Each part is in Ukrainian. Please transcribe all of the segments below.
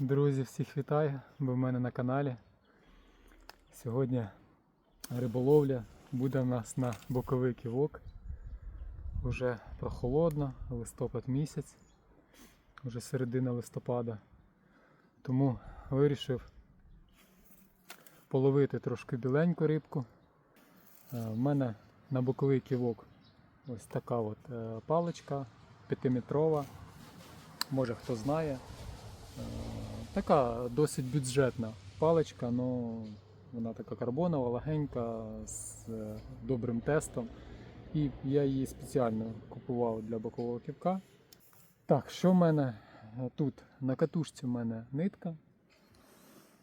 Друзі, всіх вітаю, ви в мене на каналі. Сьогодні риболовля буде в нас на боковий ківок. Уже прохолодно, листопад місяць, вже середина листопада. Тому вирішив половити трошки біленьку рибку. Е, В мене на боковий ківок ось така от е, паличка 5-метрова. Може хто знає. Така досить бюджетна паличка, але вона така карбонова, легенька, з е, добрим тестом. І я її спеціально купував для бокового ківка. Так, що в мене е, тут? На катушці в мене нитка.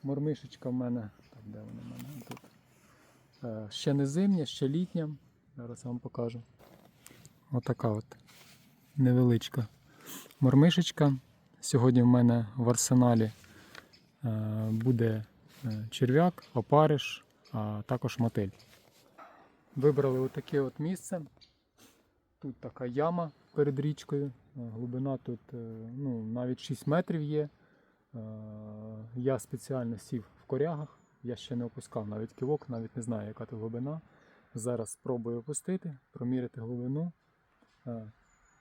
Мормишечка в мене. Так, де вона в мене? Тут. Е, Ще не зимня, ще літня. Зараз вам покажу. Отака от невеличка мормишечка. Сьогодні в мене в арсеналі е, буде е, черв'як, опариш, а також мотель. Вибрали отаке от місце. Тут така яма перед річкою. Е, Глибина тут ну, навіть 6 метрів є. Я спеціально сів в корягах. Я ще не опускав навіть ківок, навіть не знаю, яка тут глибина. Зараз спробую опустити, проміряти глибину,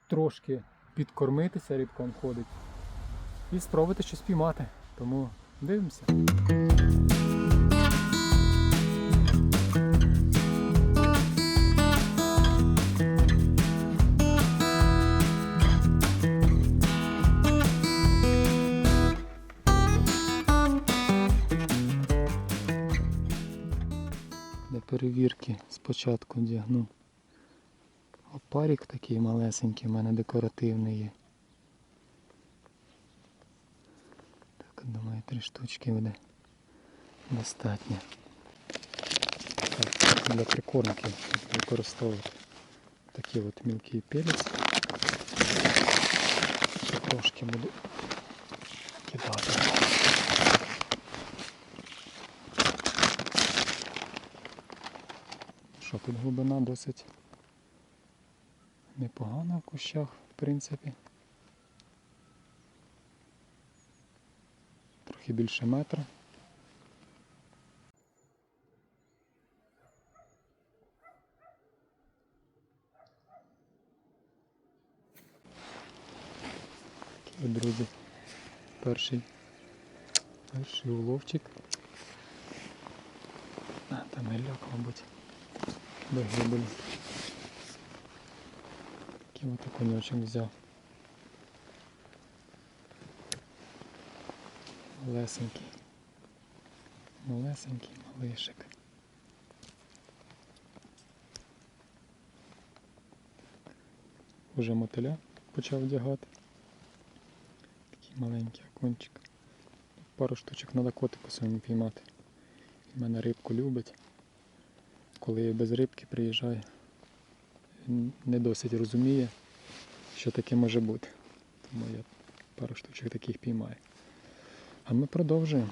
трошки підкормитися, рибка ходить, і спробувати щось піймати. Тому дивимося. Для перевірки спочатку вдягну опарик такий малесенький, у мене декоративний є. Так, думаю, три штучки буде достатньо. Так, для прикормки використовувати такий от мілкий пелець. Трошки буду кидати. Що тут глибина досить непогана в кущах, в принципі. Трохи більше метра. От, друзі, перший, перший уловчик. А, там гельок, мабуть. До гибелі. Такий от окуньочок взяв. Малесенький. Малесенький малишик. Уже мотиля почав вдягати. Такий маленький окунчик. Пару штучок треба котику своєму піймати. Він мене рибку любить. Коли я без рибки приїжджаю, він не досить розуміє, що таке може бути. Тому я пару штучок таких піймаю. А ми продовжуємо.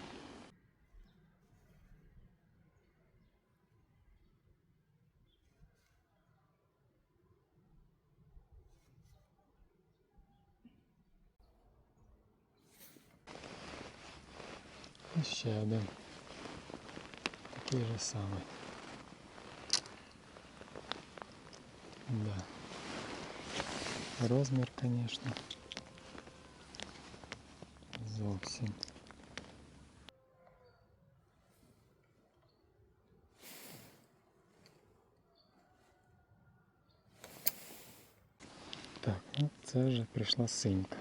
І ще один. Такий же самий. Да. Розмір, конечно. Зовсім. Так, ну це вже прийшла синька.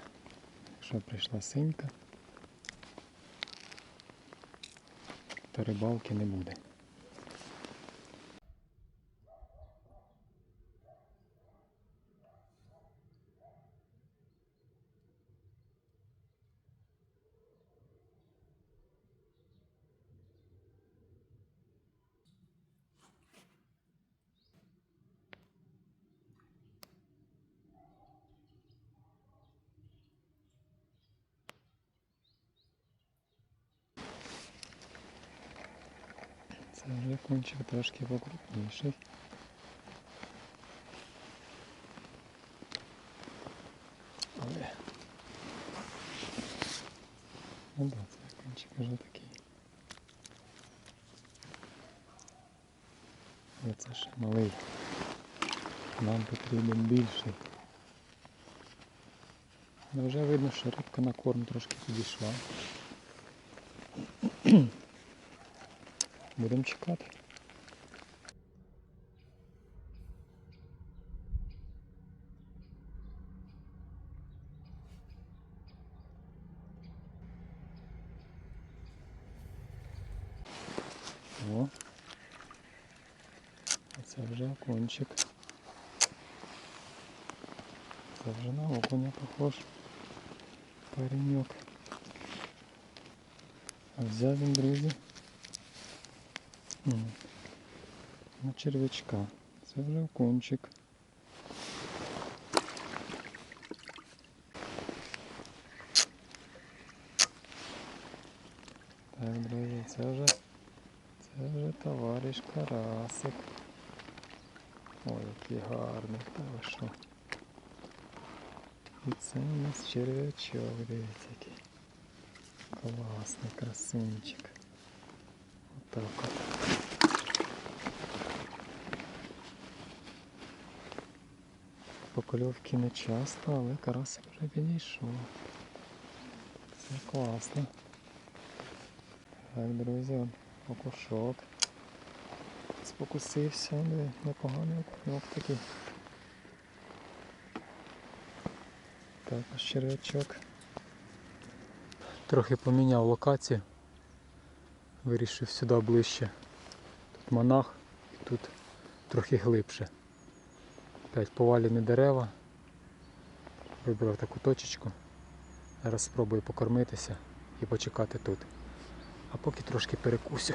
Якщо прийшла синька, то рибалки не буде. Це вже кончик трошки покрупніший. Але ну да, це кончик вже такий. Але це ще малий. Нам потрібен більший. Але вже видно, що рибка на корм трошки підійшла. Будемо чекати. О. Це вже окунчик. Це вже на окуня похож. Пареньок. Взяв він, друзі. Червячка. Це вже окунчик. Так, друзі, це вже це вже товариш Карасик. Ой, який гарний, та ви що. І це у нас черв'ячок, дивіться який. Класний красунчик. Отак от. Покльовки не часто, але карасик вже підійшов. Це класно. Так, друзі, окушок. Спокусився, непоганий окуньок такий. Також черв'ячок. Трохи поміняв локацію. Вирішив сюди ближче. Тут монах і тут трохи глибше. Опять повалені дерева. Вибрав таку точечку. Зараз спробую покормитися і почекати тут. А поки трошки перекусю.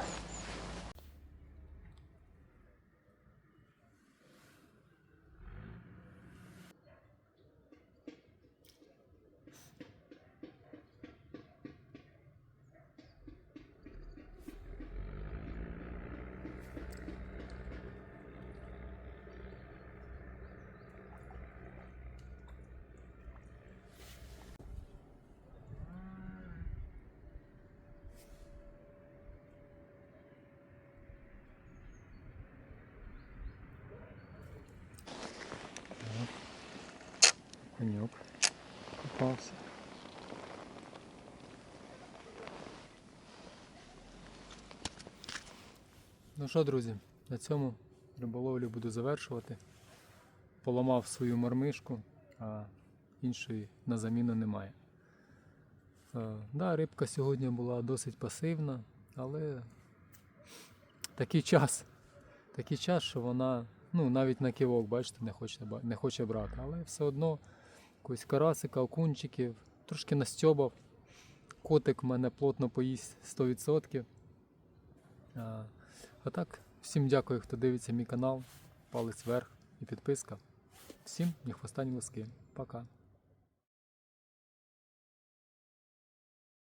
Коньок попався. Ну що, друзі, на цьому риболовлю буду завершувати. Поламав свою мармишку, а іншої на заміну немає. Е, да, рибка сьогодні була досить пасивна, але такий час, такий час, що вона ну, навіть на кивок, бачите, не хоче, не хоче брати. Але все одно якогось карасика, окунчиків, трошки настьобав. Котик в мене плотно поїсть 100%. А, а так, всім дякую, хто дивиться мій канал. Палець вверх і підписка. Всім ні хвоста, ні. Пока.